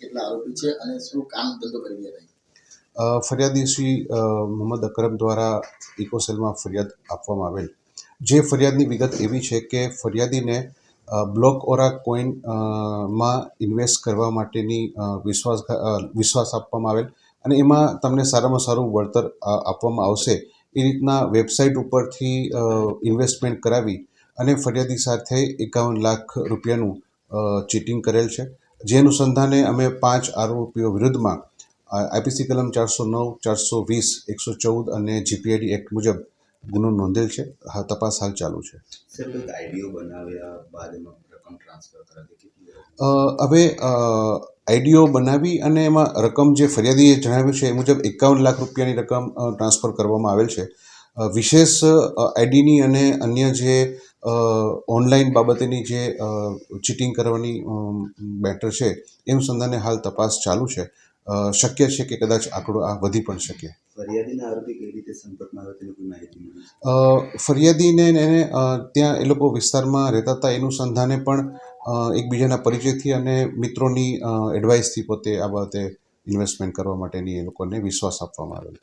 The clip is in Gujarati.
કેટલા આરોપી શું કામ કરી રહ્યા હતા ફરિયાદી શ્રી મોહમ્મદ અકરમ દ્વારા ઇકોસેલમાં ફરિયાદ આપવામાં આવેલ. જે ફરિયાદની વિગત એવી છે કે ફરિયાદીને બ્લોક ઓરા કોઈનમાં ઇન્વેસ્ટ કરવા માટેની વિશ્વાસ વિશ્વાસ આપવામાં આવેલ અને એમાં તમને સારામાં સારું વળતર આપવામાં આવશે. એ રીતના વેબસાઇટ ઉપરથી ઇન્વેસ્ટમેન્ટ કરાવી અને ફરિયાદી સાથે એકાવન લાખ રૂપિયાનું ચીટિંગ કરેલ છે. જે અનુસંધાને અમે પાંચ આરોપીઓ વિરુદ્ધમાં આઈપીસી કલમ ચારસો નવ ચારસો વીસ એકસો ચૌદ અને જીપીઆઈડી એક્ટ મુજબ ગુનો નોંધેલ છે. તપાસ હાલ ચાલુ છે. હવે આઈડીઓ બનાવી અને એમાં રકમ જે ફરિયાદીએ જણાવ્યું છે એ મુજબ એકાવન લાખ રૂપિયાની રકમ ટ્રાન્સફર કરવામાં આવેલ છે. વિશેષ આઈડીની અને અન્ય જે ઓનલાઈન બાબતેની જે ચીટિંગ કરવાની બેટર છે એ અનુસંધાને હાલ તપાસ ચાલુ છે. શક્ય છે કે કદાચ આંકડો આ વધી પણ શકે. ફરિયાદીના એને ત્યાં એ લોકો વિસ્તારમાં રહેતા હતા. એનું સંધાને પણ એકબીજાના પરિચયથી અને મિત્રોની એડવાઇસથી પોતે આ બાબતે ઇન્વેસ્ટમેન્ટ કરવા માટેની એ લોકોને વિશ્વાસ આપવામાં આવેલો.